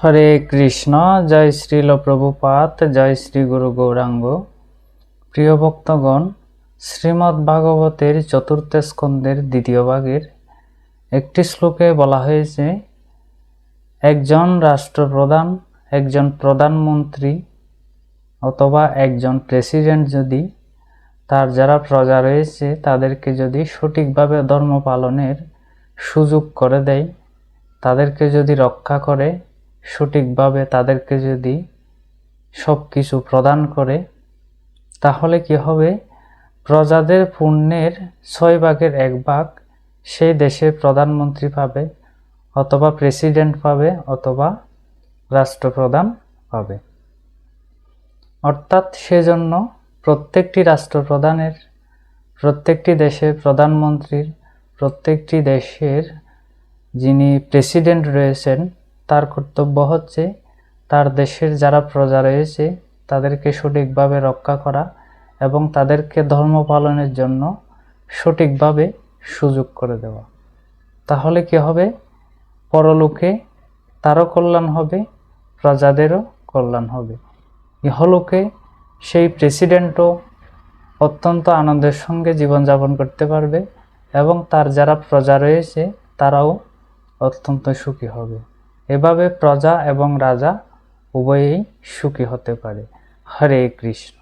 হরে কৃষ্ণ, জয় শ্রীল প্রভুপাত, জয় শ্রী গুরু গৌরাঙ্গ। প্রিয় ভক্তগণ শ্রীমদ্ ভাগবতের চতুর্থ স্কন্দের দ্বিতীয় ভাগের একটি শ্লোকে বলা হয়েছে, একজন রাষ্ট্রপ্রধান, একজন প্রধানমন্ত্রী অথবা একজন প্রেসিডেন্ট যদি তার যারা প্রজা রয়েছে তাদেরকে যদি সঠিকভাবে ধর্ম পালনের সুযোগ করে দেয়, তাদেরকে যদি রক্ষা করে সঠিকভাবে তাদেরকে যদি সব কিছু প্রদান করে, তাহলে কি হবে? প্রজাদের পুণ্যের ছয় ভাগের এক ভাগ সেই দেশের প্রধানমন্ত্রী পাবে, অথবা প্রেসিডেন্ট পাবে, অথবা রাষ্ট্রপ্রধান পাবে। অর্থাৎ সেজন্য প্রত্যেকটি রাষ্ট্রপ্রধানের, প্রত্যেকটি দেশের প্রধানমন্ত্রীর, প্রত্যেকটি দেশের যিনি প্রেসিডেন্ট রয়েছেন তার কর্তব্য হচ্ছে তার দেশের যারা প্রজা রয়েছে, তাদেরকে সঠিকভাবে রক্ষা করা এবং তাদেরকে ধর্ম পালনের জন্য সঠিকভাবে সুযোগ করে দেওয়া। তাহলে কি হবে? পরলোকে তারও কল্যাণ হবে, প্রজাদেরও কল্যাণ হবে। ইহলোকে সেই প্রেসিডেন্টও অত্যন্ত আনন্দের সঙ্গে জীবনযাপন করতে পারবে এবং তার যারা প্রজা রয়েছে, তারাও অত্যন্ত সুখী হবে। এভাবে প্রজা এবং রাজা উভয়েই সুখী হতে পারে। হরে কৃষ্ণ।